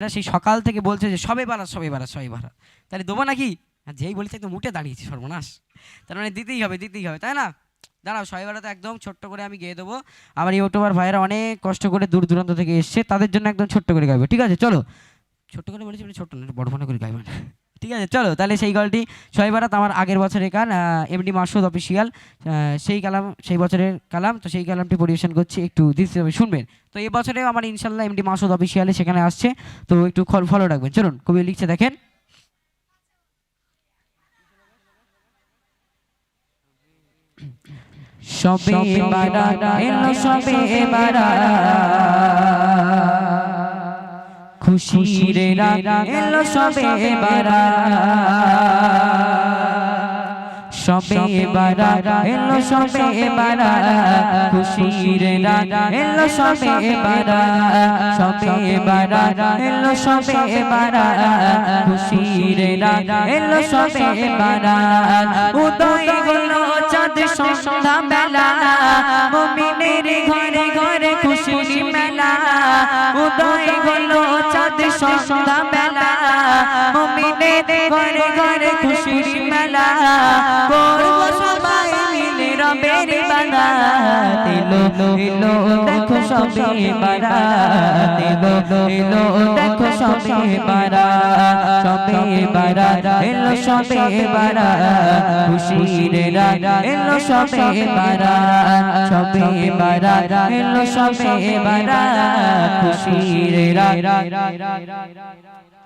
এরা সেই সকাল থেকে বলছে যে, সবে বাড়া সবে বাড়া সবে বাড়া তাহলে দেবো নাকি? যেই বলেছে একদম উঠে দাঁড়িয়েছি সর্বনাশ। তার মানে দিতেই হবে দিতেই হবে, তাই না? দাঁড়াও, সবে বারাতে একদম ছোট্ট করে আমি গেয়ে দেবো। আমার ইউটিউবার ভাইয়েরা অনেক কষ্ট করে দূর দূরান্ত থেকে এসছে, তাদের জন্য একদম ছোট্ট করে গাইবে, ঠিক আছে? চলো। ছোট্ট করে বলেছি ছোট্ট না বড় মনে করে গাইবে ঠিক আছে চলো তাহলে সেই গলটি ছয় বারাত আমার আগের বছরের গান এমডি মাসুদ অফিসিয়াল সেই কালাম সেই বছরের কালাম তো সেই কালামটি পরিবেশন করছি একটু হবে শুনবেন। তো এই বছরেও আমার ইনশাল্লাহ এমডি মাসুদ অফিসিয়ালে সেখানে আসছে তো একটু ফলো রাখবেন। চলুন কবি লিখছে দেখেন। সবে এলো সবে বারাত। খুশির এলো সবে বারাত। সবে বারাত এলো সবে বারাত খুশির এলো সবে বারাত। সবে বারাত এলো সবে বারাত। খুশির এলো সবে বারাত। উদয় হলো চাঁদ সন্ধ্যা বেলা মুমিনের ঘরে ঘরে উদয় হলো চাঁদ সন্ধ্যা বেলা মুমিনের ঘরে ঘরে খুশির মেলা। করব সবাই মিলে রবের দেখো সবে এলো দেখো সবে বারাত সবে এলো সবে বারাত খুশির রাত এলো সবে বারাত সবে বারাত এলো সবে বারাত খুশির রাত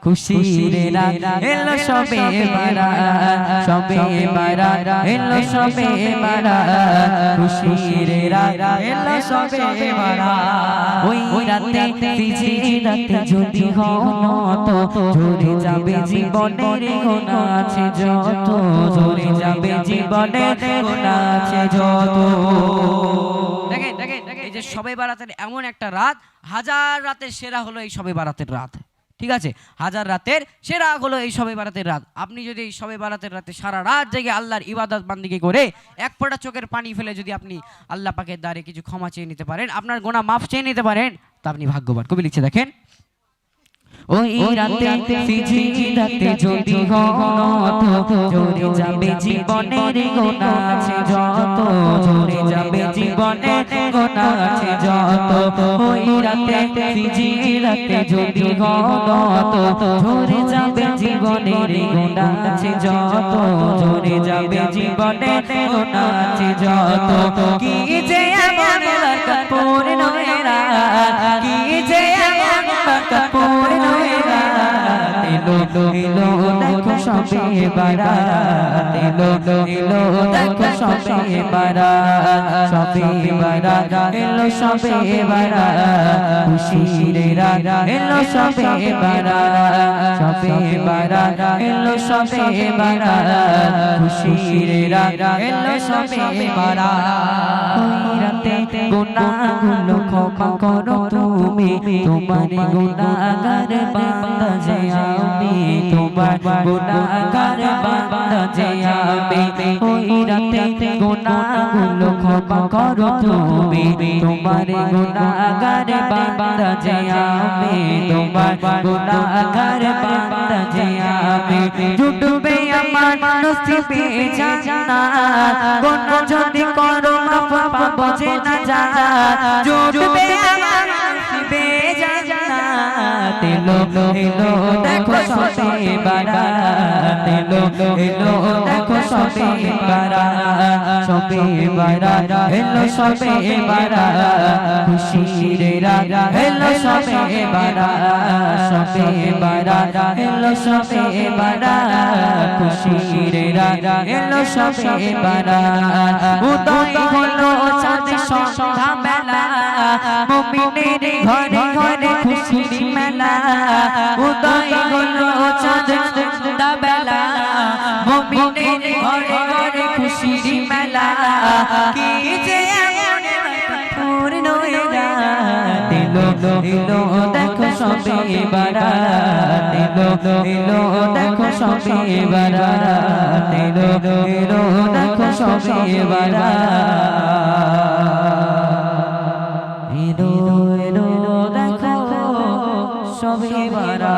খুশির রাত এলো সবে বারাত সবে বারাত এলো সবে বারাত খুশির রাত এলো সবে বারাত। ওই রাতে তিজি রাতে যদি হনো তো ঝরে যাবে জীবনের গোনা আছে যত ঝরে যাবে জীবনের গোনা আছে যত। দেখেন দেখেন দেখেন এই যে সবে বারাতের এমন একটা রাত হাজার রাতের সেরা হলো এই সবে বারাতের রাত। ঠিক আছে? হাজার রাতের সেরা হলো এই সবে বারাতের রাত। আপনি যদি এই সবে বারাতের রাতে সারা রাত জেগে আল্লাহর ইবাদত বান্দিকে করে এক ফোঁটা চোখের পানি ফেলে যদি আপনি আল্লাহ পাকের দ্বারে কিছু ক্ষমা চেয়ে নিতে পারেন আপনার গোনা মাফ চেয়ে নিতে পারেন তা আপনি ভাগ্যবান। কবি লিখছে দেখেন ওই রাতে সিজি রাতে যদি গনত জোরে যাবে জীবনের গোনা আছে যত, জোরে যাবে জীবনের গোনা আছে যত। ওই রাতে সিজি রাতে যদি গনত জোরে যাবে জীবনের গোনা আছে যত, জোরে যাবে জীবনের গোনা আছে যত। কি যে এমন কাপুর নয়রা কি যে এমন কাপুর নয়রা এলো এলো দেখো সবে বারাত এলো এলো দেখো সবে বারাত সবে বারাত এলো সবে বারাত, খুশির রাত এলো সবে বারাত সবে বারাত এলো সবে বারাত, খুশির রাত এলো সবে বারাত। ওই রাতে গুনাহগুলো ক্ষমা করো তুমি তোমার গুনাহগার বান্দা যে তোমার গুনাহগার বান্দা যে আমি ওই রাতে গুনাহগুলো ক্ষমা করো তুমি তোমার জান্নাত যদি করো মাফ পাবো যে না যা জুটবে আমার জান্নাত এলো এলো, দেখো সবে বারাত, এলো এলো, দেখো সবে বারাত সবে বারাত, এলো সবে বারাত, খুশির রাত, এলো সবে বারাত সবে বারাত, এলো সবে বারাত, খুশির রাত, এলো সবে বারাত। উদয় হলো চাঁদ সন্ধ্যা বেলা, মুমিনের ঘরে উদয় হলো চাঁদ বেলা মুমিনের ঘরে ঘরে খুশির মেলা। কি যে এমন পূর্ণ এলো এলো দেখো সবে বারাত এলো এলো দেখো সবে এলো দেখো সবে বারাত সবে মারা